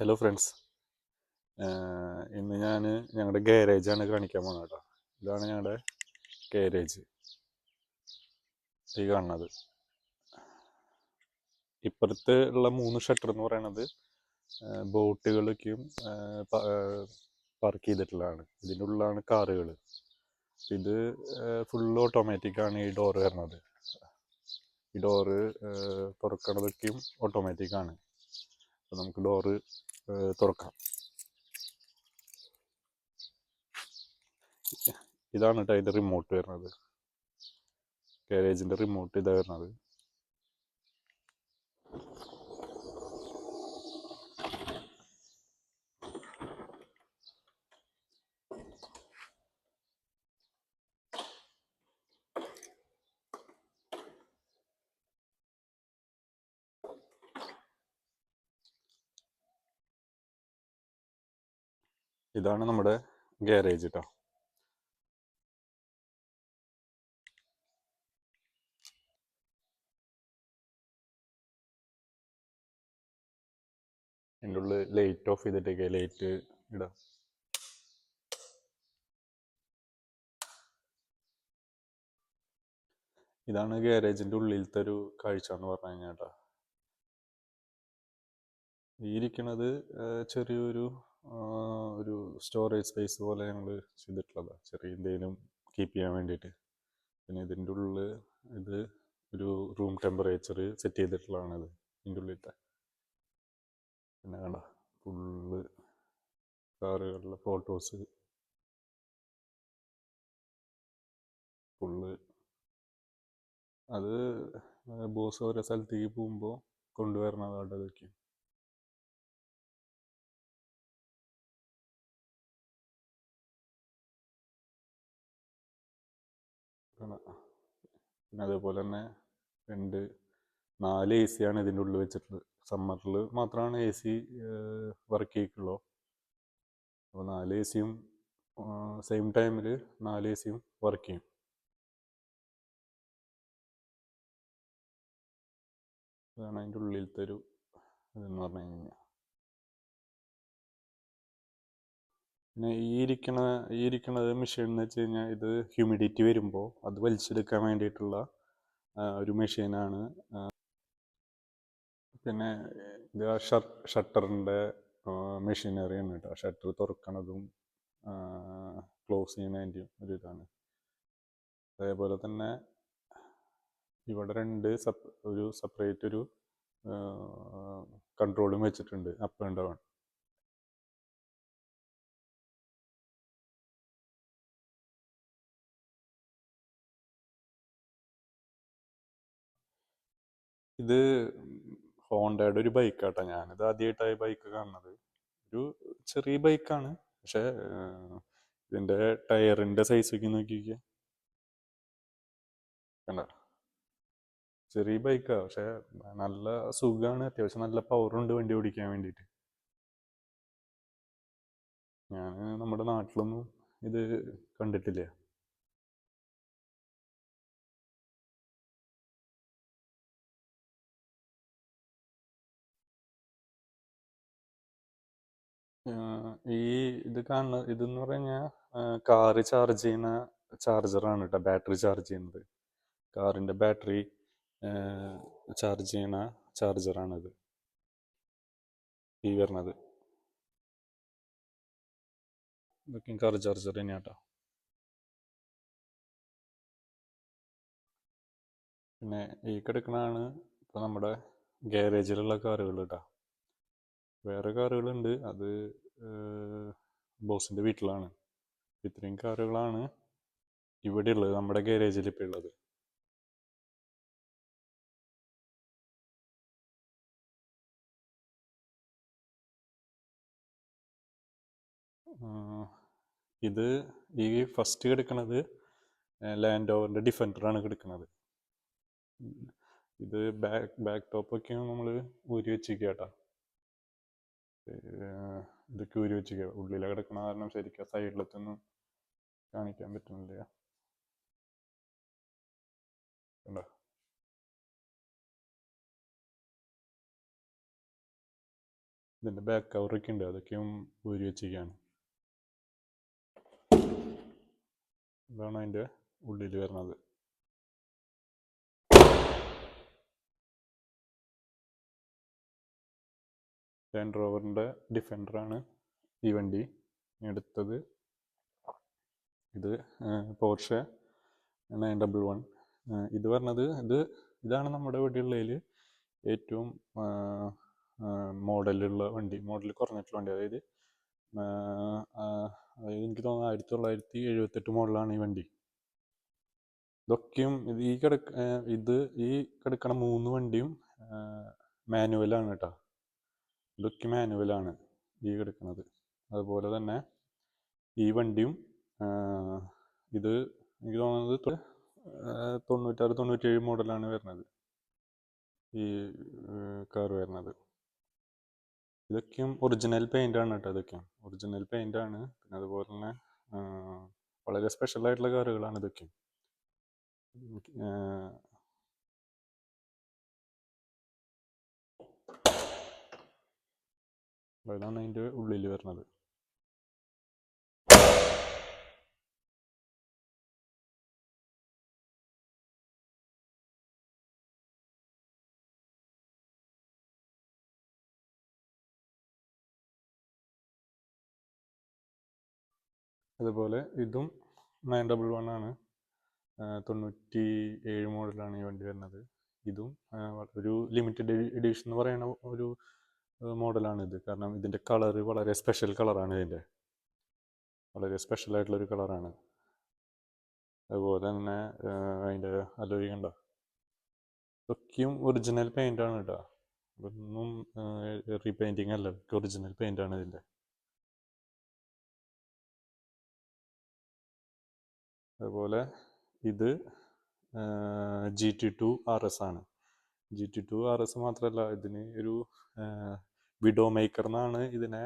Hello friends ഇന്ന് ഞാൻ ഞങ്ങളുടെ ഗാരേജാണ് കാണിക്കാൻ പോകുന്നത് കേട്ടോ ഇതാണ് ഞങ്ങളുടെ ഗാരേജ് ഈ കാണുന്നത്. ഇപ്പുറത്ത് ഉള്ള മൂന്ന് ഷട്ടർ എന്ന് പറയുന്നത് ബോട്ടുകളൊക്കെയും പാർക്ക് ചെയ്തിട്ടുള്ളതാണ്. ഇതിന്റെ ഉള്ളിലാണ് കാറുകൾ ഇത് ഫുൾ ഓട്ടോമാറ്റിക് ആണ് ഈ ഡോറ് വരുന്നത് ഈ ഡോറ് തുറക്കണതൊക്കെയും ഓട്ടോമാറ്റിക് ആണ്. അപ്പോൾ നമുക്ക് ഡോറ് തുറക്കാം. ഇതാണ് കേട്ടോ അതിന്റെ റിമോട്ട് വരുന്നത്. ഗാരേജിന്റെ റിമോട്ട് ഇതാ വരുന്നത്. ഇതാണ് നമ്മുടെ ഗാരേജ് കേട്ടോ എന്റെ ഉള്ളിൽ ലൈറ്റ് ഓഫ് ചെയ്തിട്ടേക്ക് ലൈറ്റ് ഇടാം. ഇതാണ് ഗാരേജിന്റെ ഉള്ളിലത്തെ ഒരു കാഴ്ച എന്ന് പറഞ്ഞു കഴിഞ്ഞാൽ കേട്ടോ ഈ ഇരിക്കണത് ചെറിയൊരു ഒരു സ്റ്റോറേജ് സ്പേസ് പോലെ ഞങ്ങൾ ചെയ്തിട്ടുള്ളതാണ് ചെറിയ എന്തെങ്കിലും കീപ്പ് ചെയ്യാൻ വേണ്ടിയിട്ട്. പിന്നെ ഇതിന്റെ ഉള്ളിൽ ഇത് ഒരു റൂം ടെമ്പറേച്ചർ സെറ്റ് ചെയ്തിട്ടുള്ളതാണ് ഇത് ഇതിന്റെ ഉള്ളിലത്തെ പിന്നെ കണ്ട ഫുള്ള് കാറുകളിലെ ഫോട്ടോസ് ഫുള്ള് അത് ബോസ് ഓരോ സ്ഥലത്തേക്ക് പോകുമ്പോൾ കൊണ്ടുവരണതാണ് അതൊക്കെ പിന്നെ അതേപോലെ തന്നെ രണ്ട് നാല് എ സിയാണ് ഇതിന്റെ ഉള്ളിൽ വെച്ചിട്ടുള്ളത്. സമ്മറിൽ മാത്രമാണ് എ സി വർക്ക് ചെയ്യിക്കുള്ളൂ അപ്പോൾ നാല് എ സിയും സെയിം ടൈമിൽ നാല് എ സിയും വർക്ക് ചെയ്യും. അതാണ് അതിന്റെ ഉള്ളിലത്തെ ഒരു ഇതെന്ന് പറഞ്ഞു കഴിഞ്ഞാൽ. പിന്നെ ഈ ഇരിക്കണ ഈ ഇരിക്കണത് മെഷീൻ എന്ന് വെച്ച് കഴിഞ്ഞാൽ ഇത് ഹ്യൂമിഡിറ്റി വരുമ്പോൾ അത് വലിച്ചെടുക്കാൻ വേണ്ടിയിട്ടുള്ള ഒരു മെഷീനാണ് പിന്നെ ഇത് ഷട്ടറിന്റെ മെഷീനറിയാണ് കേട്ടോ. ഷട്ടർ തുറക്കണതും ക്ലോസ് ചെയ്യുന്നതിന്റെയും ഒരു ഇതാണ്. അതേപോലെ തന്നെ ഇവിടെ രണ്ട് സപ്പ ഒരു സെപ്പറേറ്റ് ഒരു കൺട്രോളും വെച്ചിട്ടുണ്ട് അപ്പ് ആൻഡ് ഡൗൺ ഇത് ഹോണ്ടയുടെ ഒരു ബൈക്കാട്ടോ ഞാനിത് ആദ്യമായിട്ടായി ബൈക്ക് കാണുന്നത്. ഒരു ചെറിയ ബൈക്കാണ്. പക്ഷെ ഇതിന്റെ ടയറിന്റെ സൈസൊക്കെ നോക്കിക്കേ. കണ്ട? ചെറിയ ബൈക്കാ. പക്ഷെ നല്ല സുഖമാണ് അത്യാവശ്യം നല്ല പവറുണ്ട് വണ്ടി ഓടിക്കാൻ വേണ്ടിയിട്ട്. ഞാൻ നമ്മുടെ നാട്ടിലൊന്നും ഇത് കണ്ടിട്ടില്ല. ഈ ഇത് കാണുന്ന ഇതെന്ന് പറഞ്ഞാൽ കാറ് ചാർജ് ചെയ്യുന്ന ചാർജറാണ് കേട്ടോ ബാറ്ററി ചാർജ് ചെയ്യുന്നത്. കാറിന്റെ ബാറ്ററി ചാർജ് ചെയ്യണ ചാർജറാണിത് ഈ വരുന്നത്. ഇതൊക്കെ കാർ ചാർജർ തന്നെയാണ് കേട്ടോ പിന്നെ ഈ കിടക്കണതാണ് ഇപ്പോൾ നമ്മുടെ ഗാരേജിലുള്ള കാറുകൾ കേട്ടോ വേറെ കാറുകളുണ്ട്. അത് ബോസിന്റെ വീട്ടിലാണ്. ഇത്രയും കാറുകളാണ് ഇവിടെ ഉള്ളത് നമ്മുടെ ഗാരേജിൽ ഇപ്പോൾ ഉള്ളത്. ഇത് ഈ ഫസ്റ്റ് കിടക്കുന്നത് ലാൻഡ് ഓവറിന്റെ ഡിഫൻഡറാണ് കിടക്കുന്നത് ഇത് ബാക്ക് ബാക്ക് ടോപ്പൊക്കെയാണ് നമ്മൾ ഊരി വെച്ചിരിക്കുക കേട്ടോ. ഇതൊക്കെ ഊരി വെച്ചിരിക്കുക ഉള്ളിലെ കിടക്കണ കാരണം ശരിക്കും സൈഡിലത്തൊന്നും കാണിക്കാൻ പറ്റുന്നില്ല. കണ്ടോ? ഇതിന്റെ ബാക്ക് കവറൊക്കെ ഉണ്ട്. അതൊക്കെയും ഊരി വെച്ചിരിക്കുകയാണ് ഇതാണ് അതിന്റെ ഉള്ളിൽ വരുന്നത്. ലാൻഡ് റോവറിന്റെ ഡിഫൻഡറാണ് ഈ വണ്ടി. എടുത്തത് ഇത് പോർഷെ നയൻ ഡബിൾ വൺ ഇത് പറഞ്ഞത് ഇത് ഇതാണ് നമ്മുടെ ഇവിടെയുള്ളതിൽ ഏറ്റവും മോഡലുള്ള വണ്ടി മോഡൽ കുറഞ്ഞിട്ടുള്ള വണ്ടി. അതായത് അതായത് എനിക്ക് തോന്നുന്നു ആയിരത്തി തൊള്ളായിരത്തി എഴുപത്തെട്ട് മോഡലാണ് ഈ വണ്ടി. ഇതൊക്കെയും ഇത് ഈ കിടക്ക ഇത് ഈ കിടക്കണ മൂന്ന് വണ്ടിയും മാനുവലാണ് കേട്ടോ. ഇതൊക്കെ മാനുവലാണ് ഈ കിടക്കുന്നത് അതുപോലെ തന്നെ ഈ വണ്ടിയും ഇത് എനിക്ക് തോന്നുന്നത് തൊണ്ണൂറ്റാറ് തൊണ്ണൂറ്റേഴ് മോഡലാണ് വരുന്നത്. ഈ കാർ വരുന്നത്. ഇതൊക്കെയും ഒറിജിനൽ പെയിന്റ് ആണ് കേട്ടോ ഇതൊക്കെയും. ഒറിജിനൽ പെയിന്റ് ആണ്. പിന്നെ അതുപോലെ തന്നെ വളരെ സ്പെഷ്യൽ ആയിട്ടുള്ള കാറുകളാണ് ഇതൊക്കെയും. അതാണ് അതിന്റെ ഉള്ളിൽ വരുന്നത്. അതുപോലെ ഇതും നയൻ ഡബിൾ വൺ ആണ്. തൊണ്ണൂറ്റി ഏഴ് മോഡലാണ് ഈ വണ്ടി വരുന്നത്. ഇതും ഒരു ലിമിറ്റഡ് എഡിഷൻ എന്ന് പറയുന്ന ഒരു മോഡലാണ് ഇത് കാരണം ഇതിന്റെ കളർ വളരെ സ്പെഷ്യൽ കളറാണ് ഇതിന്റെ വളരെ സ്പെഷ്യൽ ആയിട്ടുള്ളൊരു കളറാണ്. അതുപോലെ തന്നെ അതിന്റെ അലോയി കണ്ട? ഇതൊക്കെയും ഒറിജിനൽ പെയിന്റ് ആണ് കേട്ടോ ഇതൊന്നും റീപെയിന്റിങ് അല്ല. ഒറിജിനൽ പെയിന്റ് ആണ് ഇതിന്റെ അതുപോലെ ഇത് G T two R S ആണ്. G T two R S മാത്രമല്ല ഇതിന് ഒരു വിഡോ മേക്കർ എന്നാണ് ഇതിനെ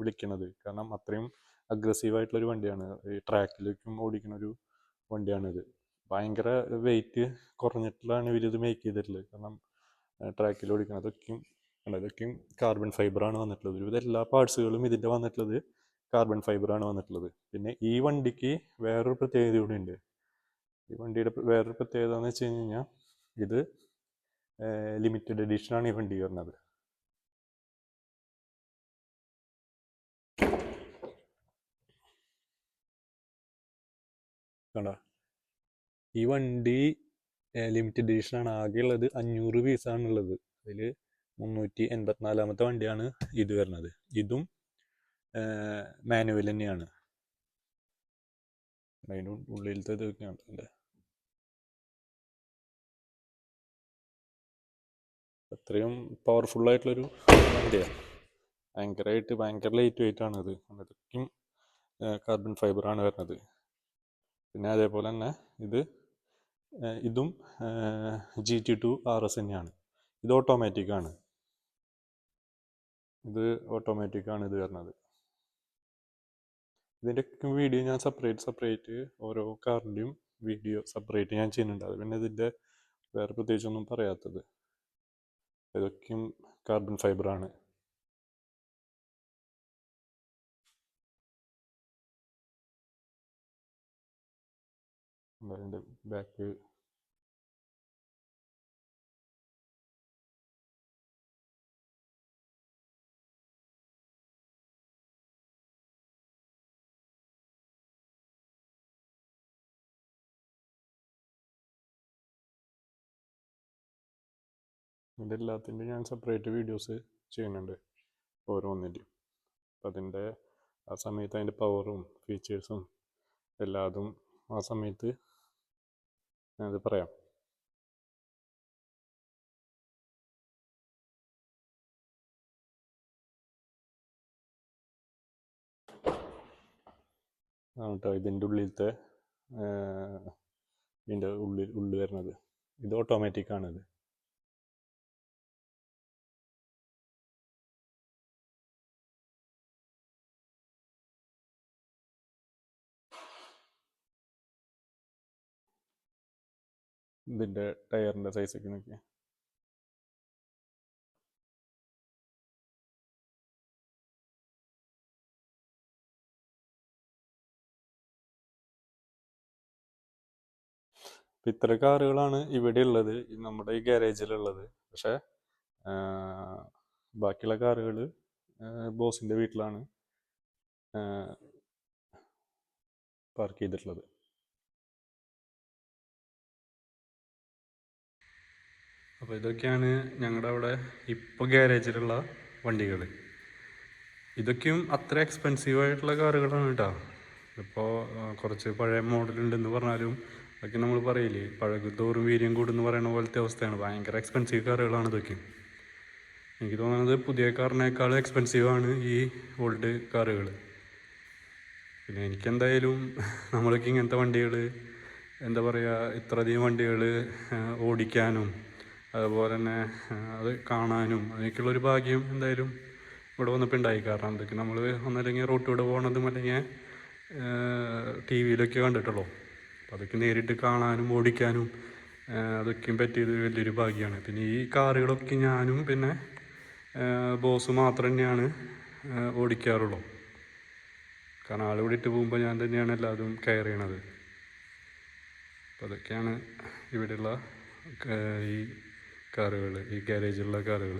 വിളിക്കുന്നത്. കാരണം അത്രയും അഗ്രസീവ് ആയിട്ടുള്ള ഒരു വണ്ടിയാണ്. ഈ ട്രാക്കിലേക്കും ഓടിക്കുന്ന ഒരു വണ്ടിയാണിത് ഭയങ്കര വെയിറ്റ് കുറഞ്ഞിട്ടുള്ളതാണ് ഇവരിത് മേക്ക് ചെയ്തിട്ടുള്ളത്. കാരണം ട്രാക്കിൽ ഓടിക്കുന്നത് അതൊക്കെയും ഇതൊക്കെയും കാർബൺ ഫൈബറാണ് വന്നിട്ടുള്ളത്. ഒരുവിധം എല്ലാ പാർട്സുകളും ഇതിന്റെ വന്നിട്ടുള്ളത് കാർബൺ ഫൈബറാണ് വന്നിട്ടുള്ളത്. പിന്നെ ഈ വണ്ടിക്ക് വേറൊരു പ്രത്യേകത കൂടി ഉണ്ട്. ഈ വണ്ടിയുടെ വേറൊരു പ്രത്യേകത എന്ന് വെച്ച് കഴിഞ്ഞ് കഴിഞ്ഞാൽ ഇത് ലിമിറ്റഡ് എഡിഷനാണ് ഈ വണ്ടി വരുന്നത്. കണ്ട? ഈ വണ്ടി ലിമിറ്റഡ് എഡിഷനാണ് ആകെയുള്ളത് അഞ്ഞൂറ് പീസാണുള്ളത് അതിൽ മുന്നൂറ്റി എൺപത്തിനാലാമത്തെ വണ്ടിയാണ് ഇത് വരുന്നത്. ഇതും മാനുവൽ തന്നെയാണ്. അതിന്റെ ഉള്ളിലത്തെ ഇതൊക്കെയാണ് അല്ലേ? അത്രയും പവർഫുൾ ആയിട്ടുള്ളൊരു വണ്ടിയാണ് ഭയങ്കരമായിട്ട് ഭയങ്കര ലൈറ്റ് വെയിറ്റ് ആണ് ഇത് അതൊക്കെയും കാർബൺ ഫൈബർ ആണ് വരുന്നത്. പിന്നെ അതേപോലെ തന്നെ ഇത് ഇതും G T two R S തന്നെയാണ്. ഇത് ഓട്ടോമാറ്റിക് ആണ്. ഇത് ഓട്ടോമാറ്റിക് ആണ് ഇത് വരുന്നത്. ഇതിന്റെ വീഡിയോ ഞാൻ സെപ്പറേറ്റ് സെപ്പറേറ്റ് ഓരോ കാറിന്റെയും വീഡിയോ സെപ്പറേറ്റ് ഞാൻ ചെയ്യുന്നുണ്ട്. അത് പിന്നെ ഇതിന്റെ വേറെ പ്രത്യേകിച്ചൊന്നും പറയാത്തത്. ഇതൊക്കെയും കാർബൺ ഫൈബറാണ് അതിന്റെ ബാക്ക്. ഇതിന്റെ എല്ലാത്തിന്റെ ഞാൻ സെപ്പറേറ്റ് വീഡിയോസ് ചെയ്യുന്നുണ്ട്. ഓരോന്നിന്റെയും. അപ്പം അതിന്റെ ആ സമയത്ത് അതിന്റെ പവറും ഫീച്ചേഴ്സും എല്ലാതും ആ സമയത്ത് ഞാനത് പറയാം. കേട്ടോ ഇതിന്റെ ഉള്ളിലത്തെ ഇതിന്റെ ഉള്ളിൽ ഉള്ളിൽ വരുന്നത്. ഇത് ഓട്ടോമാറ്റിക് ആണിത്. ഇതിന്റെ ടയറിന്റെ സൈസൊക്കെ നോക്കി ഇത്ര കാറുകളാണ് ഇവിടെ ഉള്ളത് നമ്മുടെ ഈ ഗാരേജിലുള്ളത്. പക്ഷേ ബാക്കിയുള്ള കാറുകൾ ബോസിന്റെ വീട്ടിലാണ് പാർക്ക് ചെയ്തിട്ടുള്ളത്. അപ്പോൾ ഇതൊക്കെയാണ് ഞങ്ങളുടെ അവിടെ ഇപ്പോൾ ഗ്യാരേജിലുള്ള വണ്ടികൾ ഇതൊക്കെയും അത്ര എക്സ്പെൻസീവ് ആയിട്ടുള്ള കാറുകളാണ് കേട്ടോ ഇപ്പോൾ കുറച്ച് പഴയ മോഡലുണ്ടെന്ന് പറഞ്ഞാലും അതൊക്കെ നമ്മൾ പറയില്ലേ പഴകുതോറും വീര്യം കൂടുന്ന് പറയുന്ന പോലത്തെ അവസ്ഥയാണ്. ഭയങ്കര എക്സ്പെൻസീവ് കാറുകളാണ് ഇതൊക്കെ. എനിക്ക് തോന്നുന്നത് പുതിയ കാറിനേക്കാളും എക്സ്പെൻസീവാണ് ഈ ഓൾഡ് കാറുകൾ പിന്നെ എനിക്കെന്തായാലും നമ്മളൊക്കെ ഇങ്ങനത്തെ വണ്ടികൾ എന്താ പറയുക ഇത്രയധികം വണ്ടികൾ ഓടിക്കാനും അതുപോലെ തന്നെ അത് കാണാനും അതിനൊക്കെയുള്ളൊരു ഭാഗ്യം എന്തായാലും ഇവിടെ വന്നപ്പോൾ ഉണ്ടായി. കാരണം ഇതൊക്കെ നമ്മൾ ഒന്നല്ലെങ്കിൽ റോട്ടിലൂടെ പോകണതും അല്ലെങ്കിൽ ടി വിയിലൊക്കെ കണ്ടിട്ടുള്ളൂ. അതൊക്കെ നേരിട്ട് കാണാനും ഓടിക്കാനും അതൊക്കെയും പറ്റിയത് വലിയൊരു ഭാഗ്യമാണ് പിന്നെ ഈ കാറുകളൊക്കെ ഞാനും പിന്നെ ബോസ് മാത്രം തന്നെയാണ് ഓടിക്കാറുള്ളൂ. കാരണം ആൾ വിടിട്ട് പോകുമ്പോൾ ഞാൻ തന്നെയാണ് എല്ലാതും കെയർ ചെയ്യണത്. അപ്പോൾ അതൊക്കെയാണ് ഇവിടെയുള്ള ഈ കാറുകൾ ഈ ഗാരേജിലുള്ള കാറുകൾ